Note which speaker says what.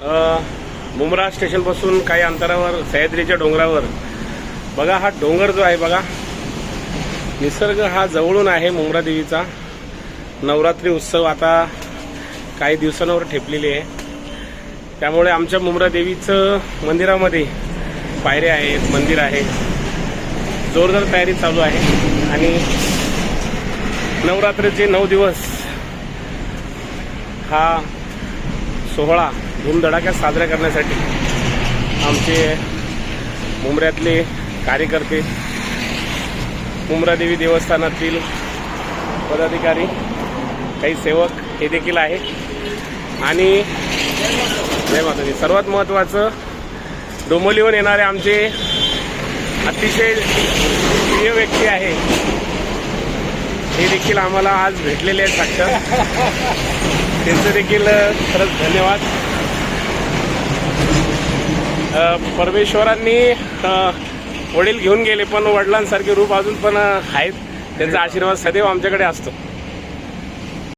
Speaker 1: मुमरा मुंब्रा स्टेशनपासून काही अंतरावर सह्याद्रीच्या डोंगरावर. बघा हा डोंगर जो आहे बघा. निसर्ग हा जवळून आहे मुंब्रा देवीचा. नवरात्री उत्सव आता काही दिवसांवर ठेपलेली आहे. त्यामुळे आमच्या मुंब्रा देवीचं मंदिरामध्ये पायऱ्या आहेत मंदिर आहे. जोरदार तयारी चालू आहे. आणि नवरात्रीचे नऊ दिवस हा सोहळा धूमधडाक्यात साजरा करण्यासाठी आमचे मुंबऱ्यातले कार्यकर्ते मुंबरादेवी देवस्थानातील पदाधिकारी काही सेवक हे देखील आहे आणि जय माताजी. सर्वात महत्त्वाचं डोंबोलीहून येणारे आमचे अतिशय प्रिय व्यक्ती आहे. हे देखील आम्हाला आज भेटलेले आहेत साक्षात. त्यांचं देखील खरंच धन्यवाद. परमेश्वरांनी वडील घेऊन गेले पण वडिलांसारखे रूप अजून पण आहेत. त्यांचा आशीर्वाद सदैव आमच्याकडे असतो.